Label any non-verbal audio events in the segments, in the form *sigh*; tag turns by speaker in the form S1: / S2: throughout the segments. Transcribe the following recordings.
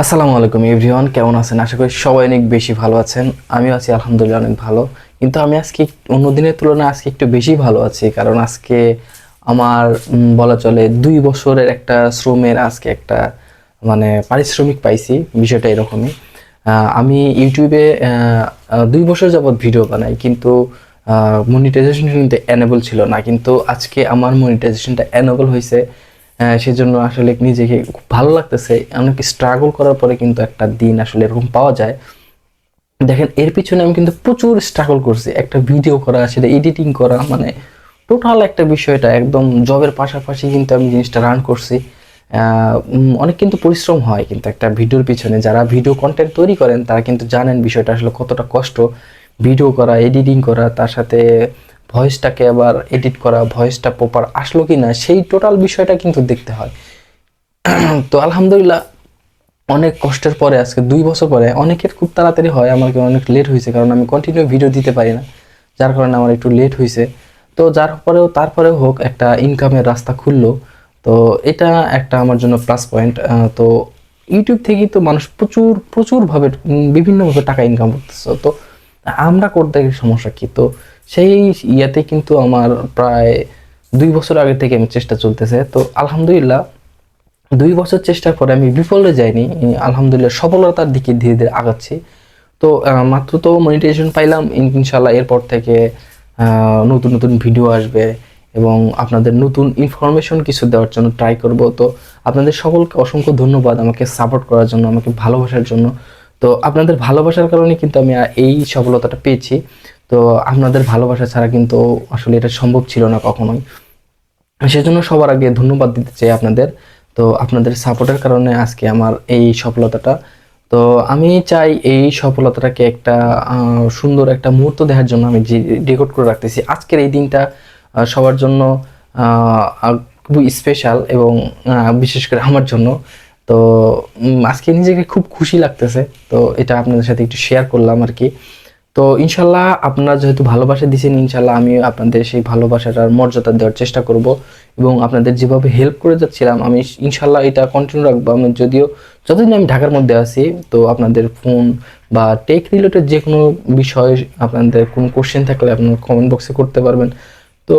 S1: আসসালামু আলাইকুম এভরিওয়ান, কেমন আছেন? আশা করি সবাই অনেক বেশি ভালো আছেন। আমিও আছি, আলহামদুলিল্লাহ, অনেক ভালো। কিন্তু আমি আজকে অন্য দিনের তুলনায় আজকে একটু বেশি ভালো আছি, কারণ আজকে আমার বলা চলে দুই বছরের একটা শ্রমের আজকে একটা মানে পারিশ্রমিক পাইছি, বিষয়টা এরকমই। আমি ইউটিউবে দুই বছর যাবৎ ভিডিও বানাই, কিন্তু মনিটাইজেশন কিন্তু এনেবল ছিল না। কিন্তু আজকে আমার মনিটাইজেশনটা এনেবল হয়েছে সেজন্য আসলে নিজেকে খুব ভালো লাগতেছে। অনেক স্ট্রাগল করার পরে কিন্তু একটা দিন আসলে এরকম পাওয়া যায়। দেখেন, এর পিছনে আমি কিন্তু প্রচুর স্ট্রাগল করছি। একটা ভিডিও করা, সেটা এডিটিং করা মানে টোটাল একটা বিষয়টা একদম জবের পাশাপাশি কিন্তু আমি জিনিসটা রান করছি। অনেক কিন্তু পরিশ্রম হয় কিন্তু একটা ভিডিওর পিছনে। যারা ভিডিও কন্টেন্ট তৈরি করেন, তারা কিন্তু জানেন বিষয়টা আসলে কতটা কষ্ট। ভিডিও করা এডিটিং করা, তার সাথে ভয়েসটাকে আবার এডিট করা ভয়েসটা প্রপার আসলো কি না সেই টোটাল বিষয়টা কিন্তু দেখতে হয়। *clears throat* তো আলহামদুলিল্লাহ, অনেক কষ্টের পরে, আজকে দুই বছর পরে, অনেকের খুব তাড়াতাড়ি হয় আমাকে অনেক লেট হয়েছে, কারণ আমি কন্টিনিউ ভিডিও দিতে পারি না, যার কারণে আমার একটু লেট হয়েছে। তো যার পরেও, তারপরেও হোক, একটা ইনকামের রাস্তা খুললো। তো এটা একটা আমার জন্য প্লাস পয়েন্ট তো ইউটিউব থেকেই তো মানুষ প্রচুর, প্রচুরভাবে বিভিন্নভাবে টাকা ইনকাম করতেছে। তো আমরা করতে সমস্যা কি? তো সেই ইয়াতে কিন্তু আমার প্রায় দুই বছর আগে থেকে আমি চেষ্টা চলতেছে। তো আলহামদুলিল্লাহ, দুই বছর চেষ্টার পরে আমি বিফলে যাইনি। আলহামদুলিল্লাহ সফলতার দিকে ধীরে ধীরে আগাচ্ছি। তো মাত্র তো মনিটাইজেশন পাইলাম। ইন- ইনশাল্লাহ এরপর থেকে নতুন নতুন ভিডিও আসবে এবং আপনাদের নতুন ইনফরমেশন কিছু দেওয়ার জন্য ট্রাই করব। তো আপনাদের সকলকে অসংখ্য ধন্যবাদ আমাকে সাপোর্ট করার জন্য, আমাকে ভালোবাসার জন্য। তো আপনাদের ভালোবাসার কারণে কিন্তু আমি এই সফলতাটা পেয়েছি। তো আপনাদের ভালোবাসা ছাড়া কিন্তু আসলে এটা সম্ভব ছিল না কখনোই। সেজন্য সবার আগে ধন্যবাদ দিতে চাই আপনাদের। তো আপনাদের সাপোর্টের কারণে আজকে আমার এই সফলতাটা। তো আমি চাই এই সফলতাটাকে একটা সুন্দর একটা মুহূর্ত দেওয়ার জন্য আমি রেকর্ড করে রাখতেছি। আজকের এই দিনটা সবার জন্য খুবই স্পেশাল এবং বিশেষ করে আমার জন্য। তো আজকে নিজেকে খুব খুশি লাগতেছে। তো এটা আপনাদের সাথে একটু শেয়ার করলাম আর কি। তো ইনশাল্লাহ আপনারা যেহেতু ভালোবাসা দিয়েছেন ইনশাল্লাহ আমি আপনাদের সেই ভালোবাসাটার মর্যাদা দেওয়ার চেষ্টা করব এবং আপনাদের যেভাবে হেল্প করে যাচ্ছিলাম, আমি ইনশাল্লাহ এটা কন্টিনিউ রাখব। আমি যদিও যতদিন আমি ঢাকার মধ্যে আছি, তো আপনাদের ফোন বা টেক রিলেটেড যে কোনো বিষয় আপনাদের কোনো কোশ্চেন থাকলে আপনারা কমেন্ট বক্সে করতে পারবেন। তো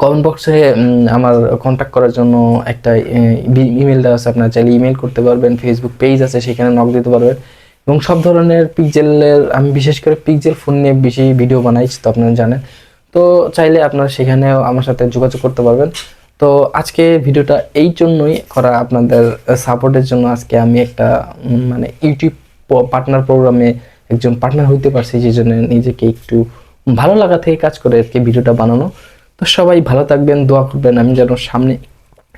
S1: কমেন্ট বক্সে আমার কন্ট্যাক্ট করার জন্য একটা ইমেল দেওয়া আছে। আপনার চাইলে ইমেল করতে পারবেন ফেসবুক পেজ আছে, সেখানে নক দিতে পারবেন। এবং সব ধরনের পিকজেলের আমি বিশেষ করে পিকজেল ফোন নিয়ে বেশি ভিডিও বানাই তো আপনারা জানেন। তো চাইলে আপনারা সেখানেও আমার সাথে যোগাযোগ করতে পারবেন। তো আজকে ভিডিওটা এই জন্যই করা আপনাদের সাপোর্টের জন্য আজকে আমি একটা মানে ইউটিউব পার্টনার প্রোগ্রামে একজন পার্টনার হইতে পারছি যে জন্য নিজেকে একটু ভালো লাগা থেকে কাজ করে আজকে ভিডিওটা বানানো। তো সবাই ভালো থাকবেন, দোয়া করবেন। আমি যেন সামনে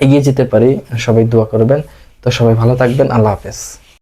S1: এগিয়ে যেতে পারি, সবাই দোয়া করবেন। তো সবাই ভালো থাকবেন। আল্লাহ হাফেজ।